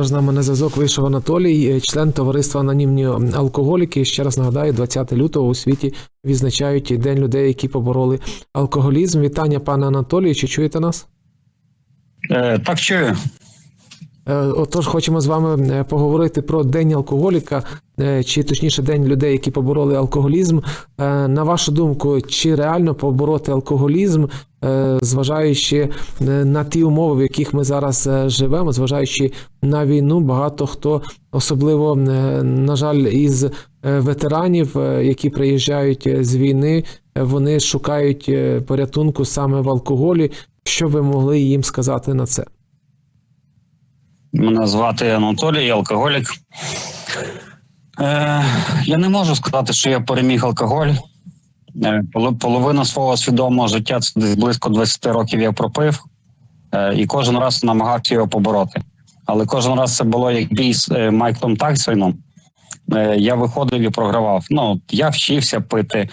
Тож з нами на зв'язок вийшов Анатолій, е, член товариства Анонімні алкоголіки. Ще раз нагадаю, 20 лютого у світі відзначають День людей, які побороли алкоголізм. Вітання, пане Анатолію. Чи чуєте нас? Е, так чую. Е, Отож, хочемо з вами е, поговорити про День алкоголіка, чи точніше День людей, які побороли алкоголізм. Е, На вашу думку, чи реально побороти алкоголізм, е, зважаючи е, на ті умови, в яких ми зараз е, живемо, зважаючи на війну, багато хто, особливо, е, на жаль, із е, ветеранів, е, які приїжджають е, з війни, е, вони шукають е, порятунку саме в алкоголі. Що ви могли їм сказати на це? Мене звати Анатолій, я алкоголік. Е, я не можу сказати, що я переміг алкоголь. Е, поло- половину свого свідомого життя це десь близько 20 років я пропив, е, і кожен раз намагався його побороти. Але кожен раз це було як бій з Майклом Тайсоном. Е, я виходив і програвав. Ну, я вчився пити,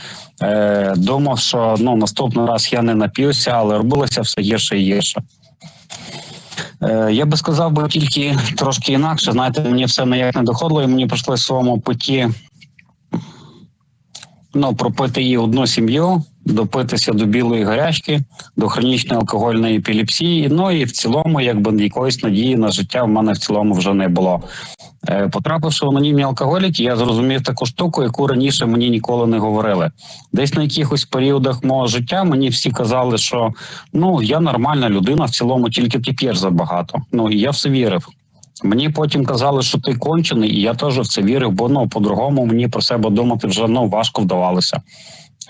думав, що ну, наступний раз я не нап'юся, але робилося все гірше і гірше. Е, Я би сказав би тільки трошки інакше. Знаєте, мені все ніяк не доходило, і мені прийшли в своєму путі ну, пропити її одну сім'ю, допитися до білої гарячки, до хронічної алкогольної епілепсії. Ну і в цілому, якби якоїсь надії на життя в мене в цілому вже не було. Е, Потрапивши в анонімні алкоголіки, я зрозумів таку штуку, яку раніше мені ніколи не говорили. Десь на якихось періодах мого життя мені всі казали, що ну я нормальна людина, в цілому тільки ти п'єш забагато. Ну і я все вірив. Мені потім казали, що ти кончений, і я теж в це вірив, бо ну по-другому мені про себе думати вже ну важко вдавалося.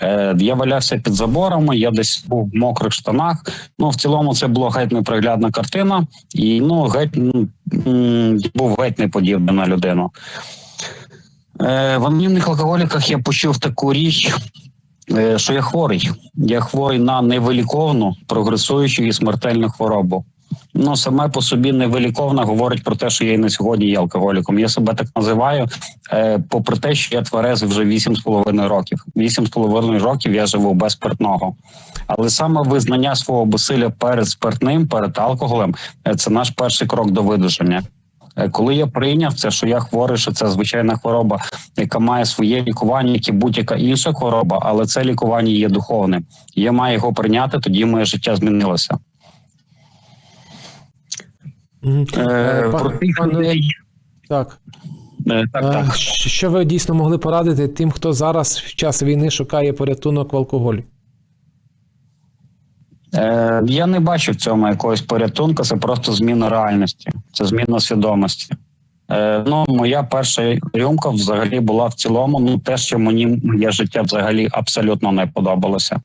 Е, я валявся під заборами, я десь був в мокрих штанах. Ну в цілому це була геть неприглядна картина, і ну геть був геть не подібний на людину. Е, в анонімних алкоголіках я почув таку річ, е, що я хворий. Я хворий на невиліковну, прогресуючу і смертельну хворобу. Ну, саме по собі невиліковна говорить про те, що я і на сьогодні є алкоголіком. Я себе так називаю, е, попри те, що я тверезий вже 8,5 років. 8,5 років я живу без спиртного. Але саме визнання свого безсилля перед спиртним, перед алкоголем е, це наш перший крок до видужання. Е, Коли я прийняв це, що я хворий, що це звичайна хвороба, яка має своє лікування, як і будь-яка інша хвороба, але це лікування є духовним. Я маю його прийняти, тоді моє життя змінилося. Е, Е, про тих людей. Так. Е, так, так. Що ви дійсно могли порадити тим, хто зараз в час війни шукає порятунок в алкоголі? Я не бачу в цьому якогось порятунку, це просто зміна реальності, це зміна свідомості. Ну, моя перша рюмка взагалі була в цілому, ну те, що мені моє життя взагалі абсолютно не подобалося.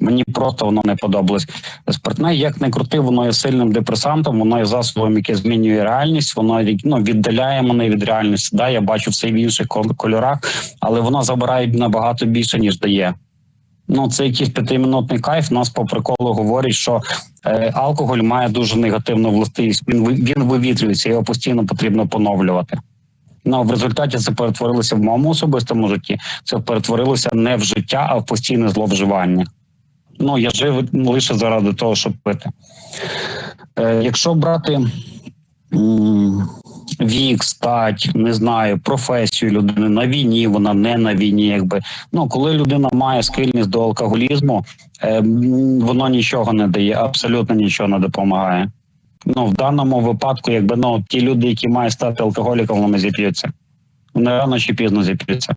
Мені просто воно не подобалось. Спиртне, як не крути, воно є сильним депресантом, воно є засобом, яке змінює реальність, воно ну, віддаляє мене від реальності. Да, я бачу все в інших кольорах, але воно забирає набагато більше, ніж дає. Ну, це якийсь п'ятиминутний кайф. Нас по приколу говорять, що е, алкоголь має дуже негативну властивість. Він він вивітрюється, його постійно потрібно поновлювати. Ну в результаті це перетворилося в моєму особистому житті. Це перетворилося не в життя, а в постійне зловживання. Ну я жив лише заради того, щоб пити. Е, якщо брати вік, стать, не знаю, професію людини на війні, вона не на війні, якби ну коли людина має схильність до алкоголізму, е, воно нічого не дає, абсолютно нічого не допомагає. Ну в даному випадку, якби ну ті люди, які мають стати алкоголіком, вони зіп'ються. Вони рано чи пізно зіп'ються.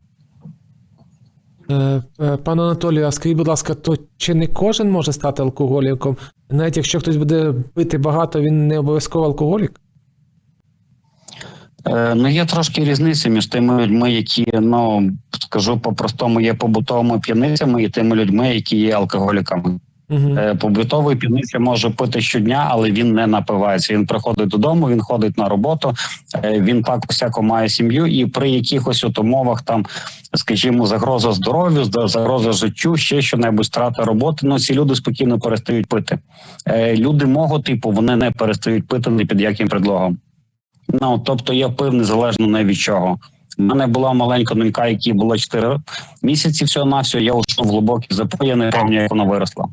Е, е, Пане Анатолію, а скажіть, будь ласка, то чи не кожен може стати алкоголіком? Навіть якщо хтось буде пити багато, він не обов'язково алкоголік? Е, Ну, є трошки різниця між тими людьми, які, ну скажу по-простому, є побутовими п'яницями, і тими людьми, які є алкоголіками. Угу. Е, Побутовий п'яниця може пити щодня, але він не напивається. Він приходить додому, він ходить на роботу, е, він так усяко має сім'ю, і при якихось от умовах там, скажімо, загроза здоров'ю, загроза життю, ще що-небудь, страта роботи. Ну ці люди спокійно перестають пити. Е, Люди мого типу вони не перестають пити ні під яким предлогом. Ну тобто я пив незалежно не від чого. У мене була маленька донька, якій було 4 місяці. Всього на все я ушов в глибокий запой, я не пам'ятаю, як вона виросла.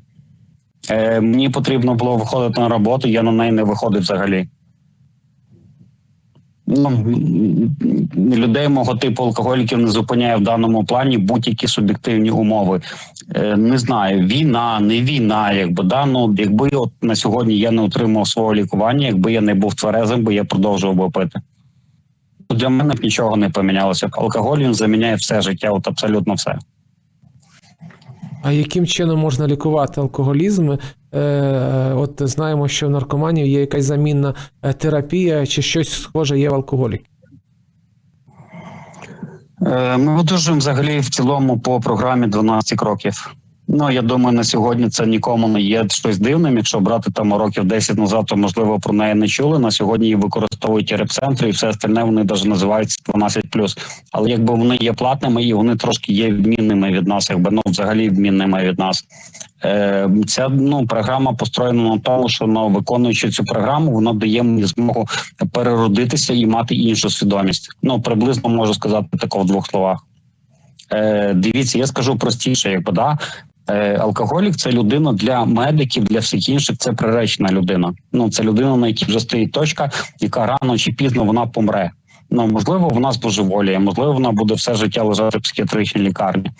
Е, мені потрібно було виходити на роботу, я на неї не виходив взагалі. ну, людей мого типу алкоголіків не зупиняє в даному плані будь-які суб'єктивні умови. Е, Не знаю, війна, не війна, якби да, ну, якби от на сьогодні я не отримав свого лікування, якби я не був тверезим, бо я продовжував би пити. Для мене б нічого не помінялося. Алкоголь він заміняє все життя, от абсолютно все. А яким чином можна лікувати алкоголізм? Е, от знаємо, що в наркоманів є якась замінна е, терапія чи щось схоже є в алкоголіків. Е, Ми одужуємо взагалі в цілому по програмі 12 кроків. Ну я думаю, на сьогодні це нікому не є щось дивним. Якщо брати там років 10 назад, то можливо про неї не чули. На сьогодні її використовують і репцентри, і все остальне вони навіть називаються 12+. Але якби вони є платними і вони трошки є відмінними від нас, якби ну взагалі відмінними від нас. Е, Ця ну програма построєна на тому, що ну, виконуючи цю програму, вона дає мені змогу переродитися і мати іншу свідомість. Ну приблизно можу сказати тако в двох словах. Е, Дивіться, я скажу простіше, якби да. Е, Алкоголік це людина для медиків, для всіх інших. Це приречена людина. Ну це людина, на якій вже стоїть точка, яка рано чи пізно вона помре. Ну можливо, вона збожеволіє, можливо, вона буде все життя лежати в психіатричній лікарні.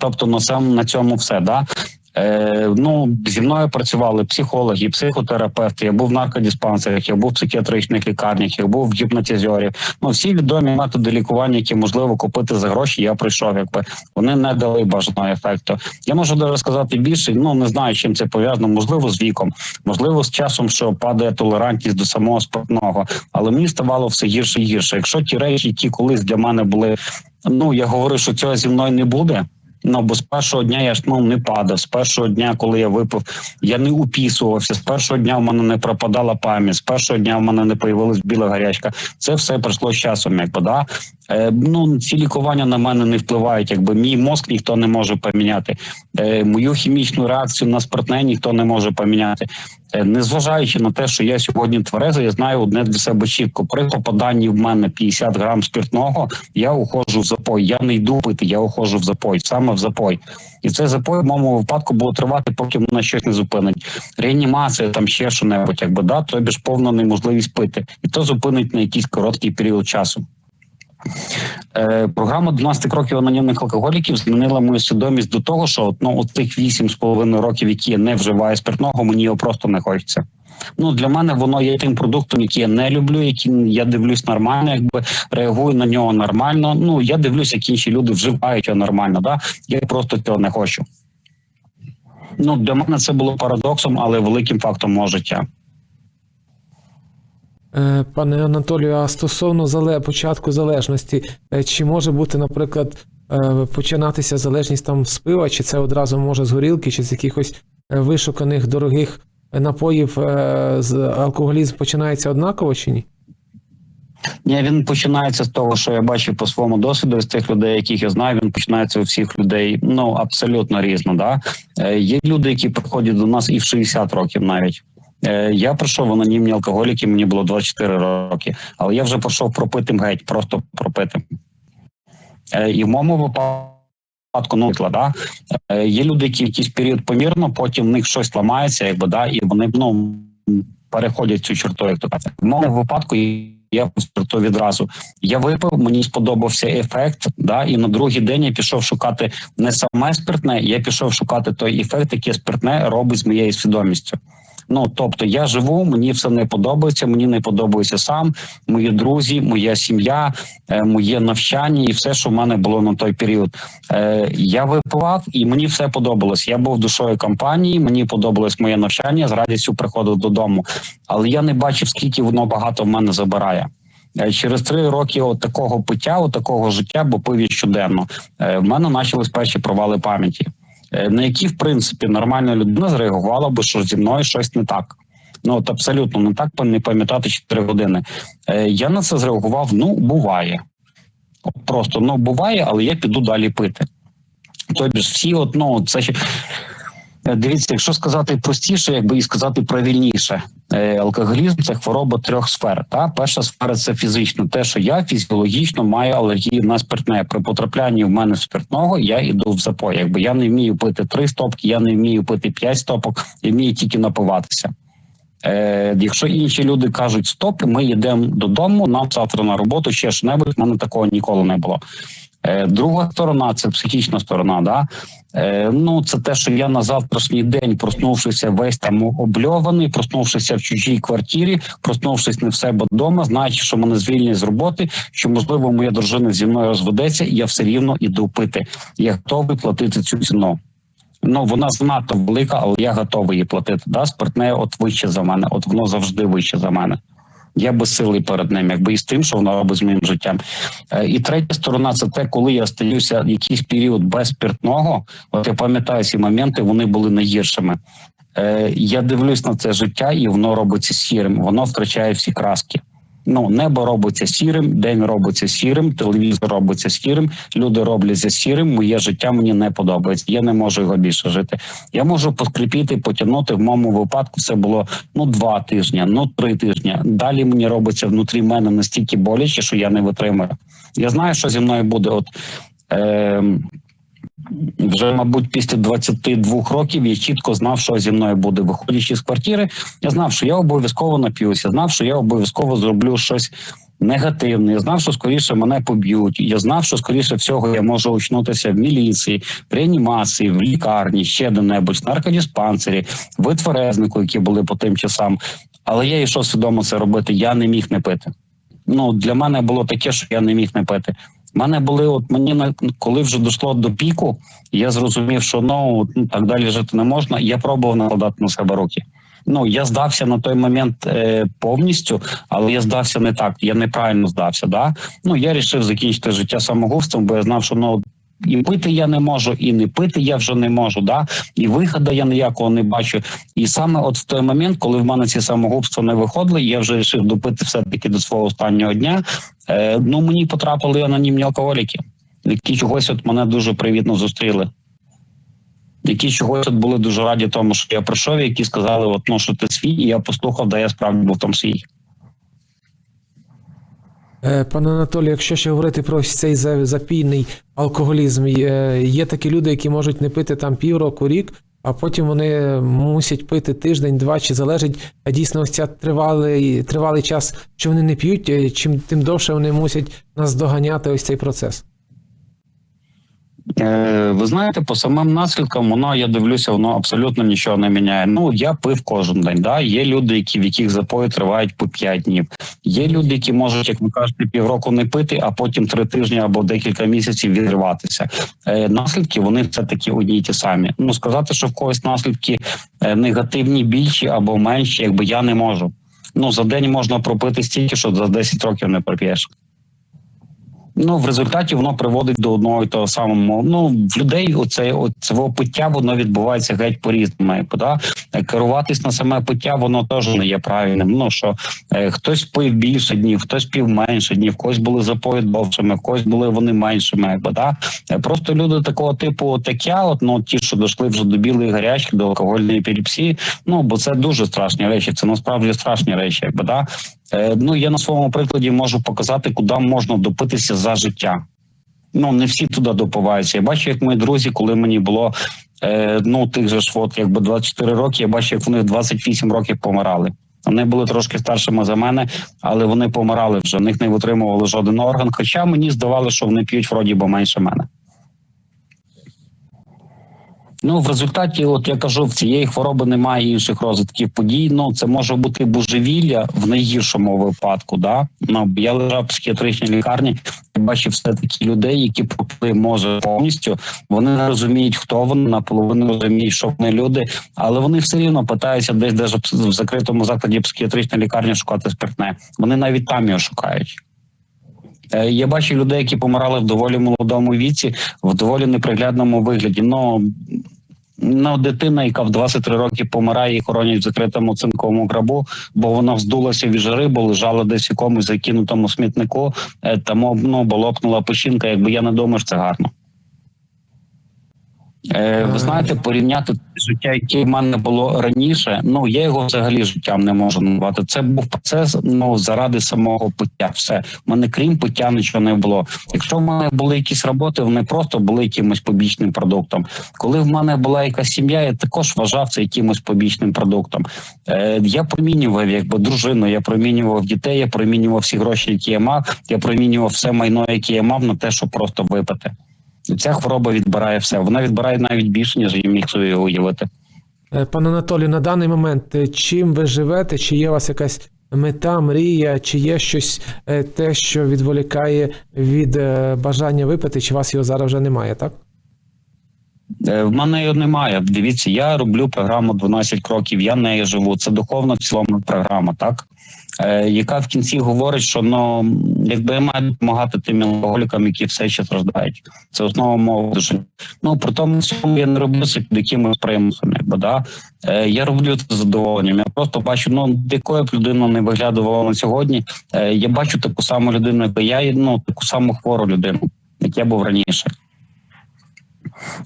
Тобто на цьому, на цьому все да. Е, ну зі мною працювали психологи, психотерапевти. Я був в наркодиспансерах, я був в психіатричних лікарнях, я був в гіпнотизері. Ну всі відомі методи лікування, які можливо купити за гроші. Я прийшов, якби вони не дали бажаного ефекту. Я можу даже сказати більше. Ну не знаю, чим це пов'язано. Можливо, з віком, можливо, з часом, що падає толерантність до самого спиртного. Але мені ставало все гірше і гірше. Якщо ті речі, які колись для мене були, ну я говорю, що цього зі мною не буде. Ну, бо з першого дня я ж ну не падав. З першого дня, коли я випив, я не упісувався. З першого дня в мене не пропадала пам'ять. З першого дня в мене не появилась біла гарячка. Це все пройшло з часом, якби да. Е, ну ці лікування на мене не впливають. Якби мій мозк ніхто не може поміняти. Е, мою хімічну реакцію на спиртне ніхто не може поміняти. Е, незважаючи на те, що я сьогодні тверезий, я знаю одне для себе чітко. При попаданні в мене 50 грам спиртного, я уходжу в запой. Я не йду пити, я уходжу в запой, саме в запой. І цей запой в моєму випадку буде тривати, поки мене щось не зупинить. Реанімація, там ще що небудь, якби да, тобі ж повна неможливість пити, і то зупинить на якийсь короткий період часу. Е, програма 12 кроків анонімних алкоголіків змінила мою свідомість до того, що ну, от тих 8,5 років, які я не вживаю спиртного, мені його просто не хочеться. Ну для мене воно є тим продуктом, який я не люблю, який я дивлюсь нормально, якби реагую на нього нормально. Ну я дивлюсь, як інші люди вживають його нормально. Да? Я просто цього не хочу. Ну для мене це було парадоксом, але великим фактом мого життя. Е, Пане Анатолію, а стосовно зале... початку залежності, е, чи може бути, наприклад, е, починатися залежність там з пива, чи це одразу може з горілки, чи з якихось вишуканих дорогих напоїв з алкоголізм починається однаково чи ні? Ні, він починається з того, що я бачив по своєму досвіду з тих людей, яких я знаю. Він починається у всіх людей ну абсолютно різно. Да? Є люди, які приходять до нас і в 60 років навіть. Е, Я прийшов в анонімні алкоголіки, мені було 24 роки, але я вже пройшов пропитим геть, просто пропитим. Е, І в моєму випадку ну, да? Е, є люди, які в якийсь період помірно, потім в них щось ламається, якби да, і вони ну, переходять цю черту, як то кажуть. В моєму випадку я то відразу. Я випив, мені сподобався ефект. Да, і на другий день я пішов шукати не саме спиртне, я пішов шукати той ефект, який спиртне робить з моєю свідомістю. Ну тобто я живу, мені все не подобається. Мені не подобається сам, мої друзі, моя сім'я, е, моє навчання і все, що в мене було на той період. Е, Я випивав, і мені все подобалось. Я був душою компанії, мені подобалось моє навчання. З радістю приходив додому, але я не бачив, скільки воно багато в мене забирає. Е, Через три роки от такого пиття, от такого життя, бо пив я щоденно, в мене почались перші провали пам'яті, на які, в принципі, нормальна людина зреагувала би, що зі мною щось не так. Ну от абсолютно не так не пам'ятати 4 години. Е, Я на це зреагував. Ну, буває. Просто ну буває, але я піду далі пити. Тобі ж всі, от, ну, це ще. Е, Дивіться, якщо сказати простіше, якби і сказати правильніше, е, алкоголізм це хвороба трьох сфер. Та перша сфера це фізично, те, що я фізіологічно маю алергію на спиртне. При потраплянні в мене спиртного я йду в запой. Якби я не вмію пити три стопки, я не вмію пити п'ять стопок, я вмію тільки напиватися. Е, якщо інші люди кажуть стоп, ми йдемо додому, нам завтра на роботу, ще ж небудь, в мене такого ніколи не було. Е, друга сторона це психічна сторона. Да? Е, ну, це те, що я на завтрашній день, проснувшися весь там обльований, проснувшися в чужій квартирі, проснувшись не в себе вдома, знаючи, що мене звільнять з роботи, що можливо моя дружина зі мною розведеться, і я все рівно іду пити. Я готовий платити цю ціну. Ну вона занадто велика, але я готовий її платити. Да? Спиртне от вище за мене, от воно завжди вище за мене. Я безсилий перед ним, якби і з тим, що воно робить з моїм життям. Е, І третя сторона це те, коли я стаюся якийсь період без спиртного. От я пам'ятаю ці моменти, вони були найгіршими. Е, Я дивлюсь на це життя, і воно робиться сірим. Воно втрачає всі краски. Ну, небо робиться сірим, день робиться сірим, телевізор робиться сірим, люди робляться сірим. Моє життя мені не подобається. Я не можу його більше жити. Я можу поскріпіти, потягнути. В моєму випадку це було ну два тижні, ну три тижні. Далі мені робиться внутрі мене настільки боляче, що я не витримую. Я знаю, що зі мною буде. От е, вже, мабуть, після 22 років я чітко знав, що зі мною буде. Виходячи з квартири, я знав, що я обов'язково нап'юся, знав, що я обов'язково зроблю щось негативне. Я знав, що скоріше мене поб'ють. Я знав, що скоріше всього я можу очнутися в міліції, в реанімації, в лікарні, ще де-небудь, наркодиспансері, в які були по тим часам. Але я йшов свідомо це робити. Я не міг не пити. Ну для мене було таке, що я не міг не пити. Мене були, от мені на коли вже дійшло до піку, я зрозумів, що ну от, так далі жити не можна. Я пробував накладати на себе руки. Ну я здався на той момент е, повністю, але я здався не так. Я неправильно здався. Да? Ну я рішив закінчити життя самогубством, бо я знав, що ну і пити я не можу, і не пити я вже не можу. Да? І виходу я ніякого не бачу. І саме от в той момент, коли в мене ці самогубства не виходили, я вже вирішив допити все таки до свого останнього дня. Е, ну мені потрапили анонімні алкоголіки, які чогось от мене дуже привітно зустріли. Які чогось от були дуже раді тому, що я прийшов, які сказали, от, ну, що ти свій, і я послухав, де я справді був там свій. Е, Пане Анатолію, якщо ще говорити про ось цей за- запійний алкоголізм, е, є такі люди, які можуть не пити там півроку, рік, а потім вони мусять пити тиждень, два, чи залежить дійсно ось ця тривалий, тривалий час, що вони не п'ють, е, чим тим довше вони мусять наздоганяти ось цей процес. Е, ви знаєте, по самим наслідкам, воно я дивлюся, воно абсолютно нічого не міняє. Ну я пив кожен день. Да? Є люди, які в яких запої тривають по 5 днів. Є люди, які можуть, як ви кажете, півроку не пити, а потім три тижні або декілька місяців відриватися. Е, наслідки вони все таки одні й ті самі. Ну сказати, що в когось наслідки е, негативні більші або менші, якби я не можу. Ну за день можна пропити стільки, що за 10 років не проп'єш. Ну, в результаті воно приводить до одного і того самого. Ну в людей оце оце пиття воно відбувається геть по різному. Да? Е, Керуватись на саме пиття, воно теж не є правильним. Ну що е, хтось пив більше днів, хтось пив менше днів, когось були запої довшими, когось були вони меншими. Якби, да? Е, Просто люди такого типу таке, от ну ті, що дійшли вже до білої гарячки, до алкогольної епілепсії, ну бо це дуже страшні речі. Це насправді страшні речі, якби да. Е, Ну я на своєму прикладі можу показати, куди можна допитися за життя. Ну не всі туди допиваються. Я бачу, як мої друзі, коли мені було е, ну тих же ж от якби 24 роки, я бачу, як вони в 28 років помирали. Вони були трошки старшими за мене, але вони помирали вже. В них не витримували жоден орган. Хоча мені здавалося, що вони п'ють вроді бо менше мене. Ну, в результаті, от я кажу, в цієї хвороби немає інших розвитків подій. Ну, це може бути божевілля в найгіршому випадку. Да? Ну, я лежав в психіатричній лікарні і бачив все такі людей, які пропили може повністю. Вони не розуміють, хто вони, наполовину розуміють, що вони люди, але вони все рівно питаються десь даже в закритому закладі психіатричної лікарні шукати спиртне. Вони навіть там його шукають. Е, Я бачу людей, які помирали в доволі молодому віці, в доволі неприглядному вигляді. Ну ну, дитина, яка в 23 роки помирає і хоронять в закритому цинковому гробу, бо вона вздулася від жари, бо лежала десь у якомусь закинутому смітнику, Там тому ну, бо лопнула печінка. Якби я не думаю, що це гарно. Е, ви знаєте, порівняти життя, яке в мене було раніше, ну я його взагалі життям не можу назвати. Це був процес ну заради самого пиття. Все в мене крім пиття нічого не було. Якщо в мене були якісь роботи, вони просто були якимось побічним продуктом. Коли в мене була якась сім'я, я також вважав це якимось побічним продуктом. Е, я промінював якби дружину, я промінював дітей, я промінював всі гроші, які я мав. Я промінював все майно, яке я мав, на те, щоб просто випити. Ця хвороба відбирає все. Вона відбирає навіть більше, ніж я міг собі уявити. Е, Пане Анатолію, на даний момент е, чим ви живете? Чи є у вас якась мета, мрія, чи є щось е, те, що відволікає від бажання випити, чи у вас його зараз вже немає, так? В мене його немає. Дивіться, я роблю програму 12 кроків. Я нею живу. Це духовна в цілому програма, так яка в кінці говорить, що ну якби я маю допомагати тим алкоголікам, які все ще страждають. Це основа мого движення. Ну при тому всьому я не роблю це під якимось примусом. Якби да е, я роблю це з задоволенням. Я просто бачу, ну якою б людина не виглядувала на сьогодні. Е, я бачу таку саму людину, як я, ну таку саму хвору людину, як я був раніше.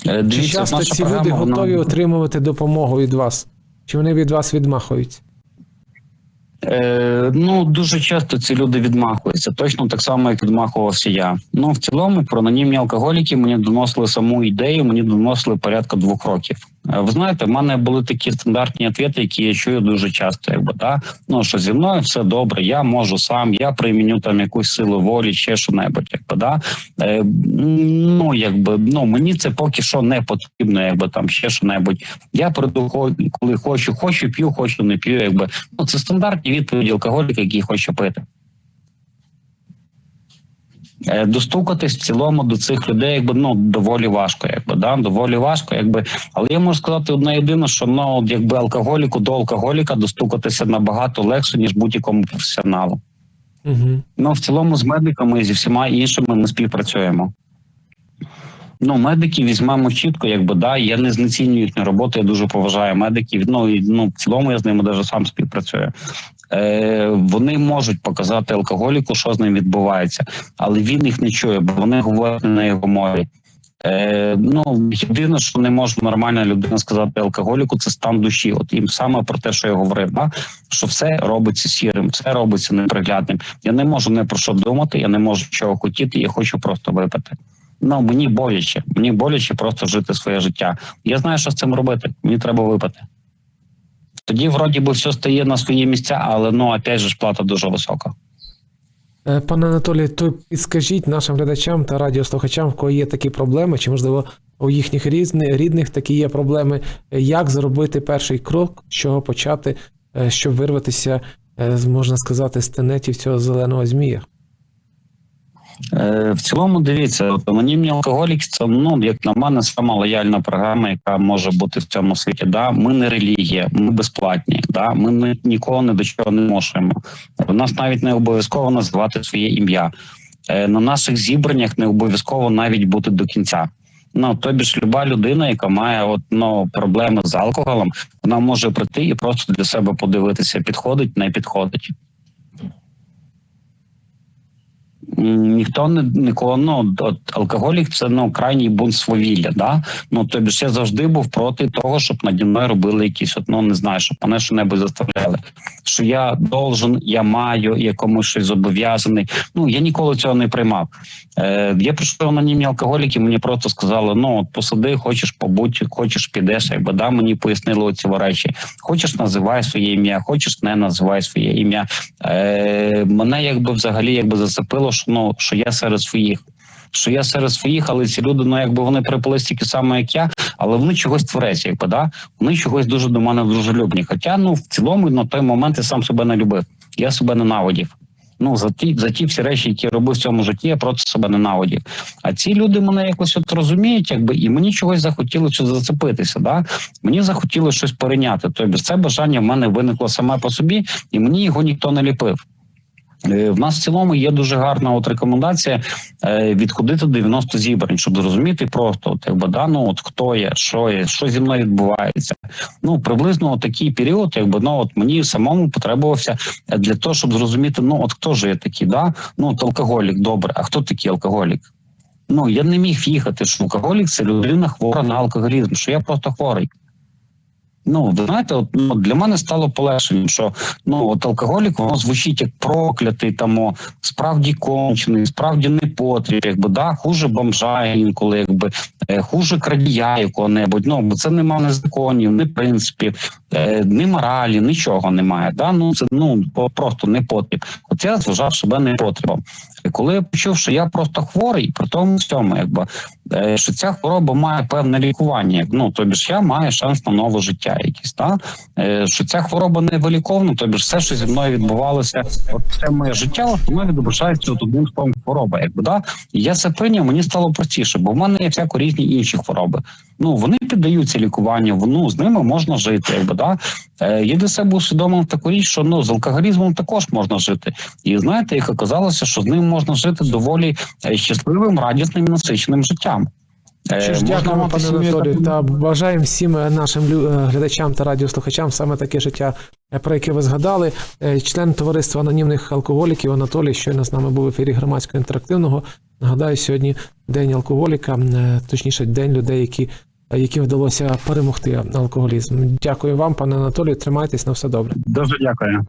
Е, Чи часто ці люди програма, вона- готові отримувати допомогу від вас? Чи вони від вас відмахуються? Е, ну дуже часто ці люди відмахуються, точно так само, як відмахувався я. Ну в цілому про анонімні алкоголіки мені доносили саму ідею, мені доносили порядка двох років. Е, ви знаєте, в мене були такі стандартні відповіди, які я чую дуже часто. Якби да ну що зі мною все добре, я можу сам, я приміню там якусь силу волі, ще що небудь. Якби да е, ну якби ну мені це поки що не потрібно, якби там ще що небудь. Я прийду, ко- коли хочу, хочу, п'ю, хочу, не п'ю. Якби ну це стандартні відповіді алкоголіка, який хоче пити. Е, Достукатись в цілому до цих людей, якби ну доволі важко, якби да доволі важко, якби. Але я можу сказати одне єдине, що ну от якби алкоголіку до алкоголіка достукатися набагато легше ніж будь-якому професіоналу. Угу. Ну в цілому з медиками і зі всіма іншими ми співпрацюємо. Ну, медики візьмемо чітко, якби да, я не знецінюю їхню роботу, я дуже поважаю медиків. Ну і ну в цілому я з ними навіть сам співпрацюю. Е, вони можуть показати алкоголіку, що з ним відбувається, але він їх не чує, бо вони говорять на його мові. Е, ну єдине, що не може нормальна людина сказати алкоголіку, це стан душі. От їм саме про те, що я говорив, да? що все робиться сірим, все робиться неприглядним. Я не можу не про що думати, я не можу чого хотіти, я хочу просто випити. Ну мені боляче, мені боляче просто жити своє життя. Я знаю, що з цим робити. Мені треба випити. Тоді, вроді би, все стає на свої місця, але ну опять же плата дуже висока. Е, Пане Анатолій, то підскажіть нашим глядачам та радіослухачам, в кого є такі проблеми, чи можливо у їхніх різни- рідних такі є проблеми, е, як зробити перший крок, з чого почати, е, щоб вирватися, можна сказати, з тенетів цього зеленого змія. Е, в цілому, дивіться, анонімні алкоголіки це ну як на мене сама лояльна програма, яка може бути в цьому світі. Да, ми не релігія, ми безплатні. Да, ми не, нікого ні до чого не мошуємо. У нас навіть не обов'язково називати своє ім'я. Е, на наших зібраннях не обов'язково навіть бути до кінця. Ну тобі ж люба людина, яка має от, ну, проблеми з алкоголем, вона може прийти і просто для себе подивитися, підходить, не підходить. Ніхто не нікого, ну от алкоголік це ну крайній бунт свавілля. Да? Ну тобі ж я завжди був проти того, щоб наді мною робили якісь, от, ну не знаю, щоб мене що-небудь заставляли. Що я должен, я маю, я щось зобов'язаний. Ну я ніколи цього не приймав. Е, я прийшов анонімні алкоголіки, мені просто сказали: ну от посади, хочеш побудь, хочеш підеш, якби да, мені пояснили оці речі. Хочеш, називай своє ім'я, хочеш, не називай своє ім'я. Е, мене якби взагалі якби зацепило, що ну що я серед своїх. Що я серед своїх, але ці люди, ну якби вони припали стільки само, як я, але вони чогось творець, якби да вони чогось дуже до мене дружелюбні. Хоча ну в цілому на той момент я сам себе не любив. Я себе ненавидів. Ну за ті за ті всі речі, які я робив в цьому житті, я просто себе ненавидів. А ці люди мене якось от розуміють, якби і мені чогось захотілося зацепитися. Да? Мені захотілося щось перейняти. Тобто це бажання в мене виникло саме по собі, і мені його ніхто не ліпив. Е, В нас в цілому є дуже гарна от рекомендація е, відходити 90 зібрань, щоб зрозуміти просто от, якби, да, ну, от хто я, що я, що зі мною відбувається. Ну приблизно от такий період, якби ну от мені самому потребувався для того, щоб зрозуміти, ну от хто ж я такий, да? ну от алкоголік, добре, а хто такий алкоголік? Ну я не міг їхати, що алкоголік це людина хвора на алкоголізм, що я просто хворий. Ну, ви знаєте, от, ну, для мене стало полегшенням, що ну от алкоголік воно звучить як проклятий, там о, справді кончений, справді непотріб, якби да, хуже бомжа інколи, якби е, хуже крадія якого-небудь. Ну бо це нема ні законів, ні принципів, е, ні моралі, нічого немає. Да? Ну це ну просто непотріб. От я вважав себе непотрібом. І коли я почув, що я просто хворий, при тому всьому, якби що ця хвороба має певне лікування. Ну тобі ж я маю шанс на нове життя, якісь та е, що ця хвороба не виліковна, тобі ж все, що зі мною відбувалося, от все моє життя, воно відображається от одним словом хвороба. Якби да І я це прийняв, мені стало простіше, бо в мене є всяко різні інші хвороби. Ну вони піддаються лікуванню, ну з ними можна жити, якби да. Е, Я для себе усвідомив таку річ, що ну з алкоголізмом також можна жити. І знаєте, як оказалося, що з ним можна жити доволі е, щасливим, радісним і насиченим життям. Е, Що ж, дякуємо, пане Анатолію, та бажаємо всім нашим глядачам та радіослухачам саме таке життя, про яке ви згадали. Член товариства анонімних алкоголіків Анатолій щойно з нами був в ефірі громадського інтерактивного. Нагадаю, сьогодні день алкоголіка, точніше, день людей, які, яким вдалося перемогти алкоголізм. Дякую вам, пане Анатолію. Тримайтесь на все добре. Дуже дякую.